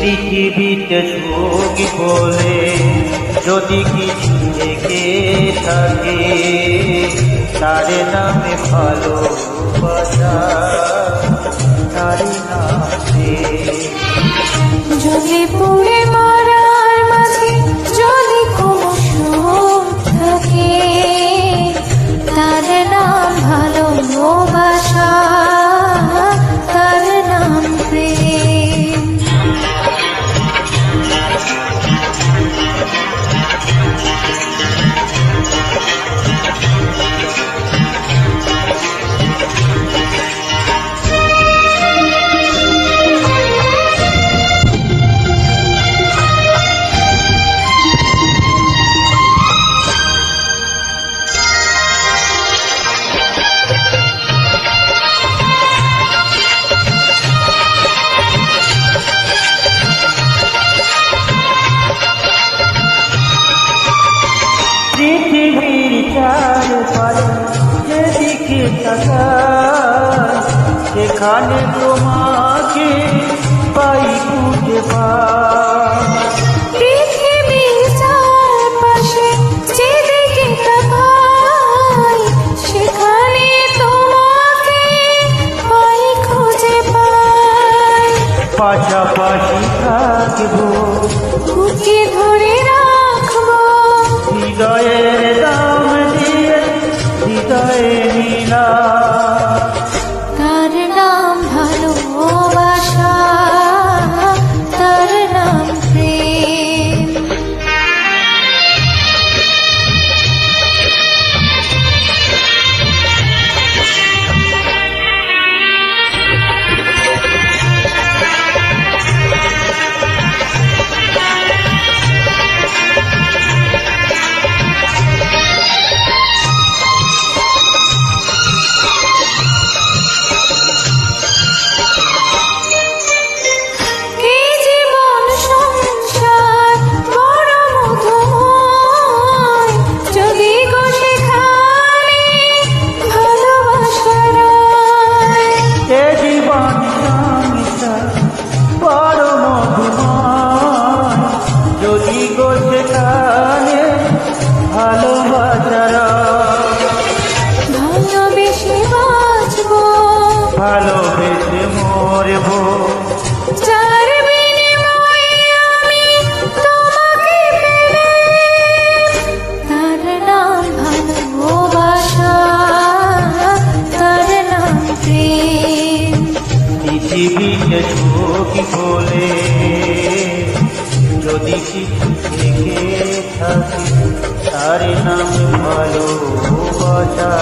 পৃথিবীতে যোগী বলে যদি কিছু থেকে থাকে তার নামে ভালো তার নামে যদি তাকায় তোমাকে পাই খুঁজে পাশাপাশি থাকব। ধরে মদিনা দিবিতে কি বলে যদি কিছু থেকে থাকি তার নাম ভালোবাসা।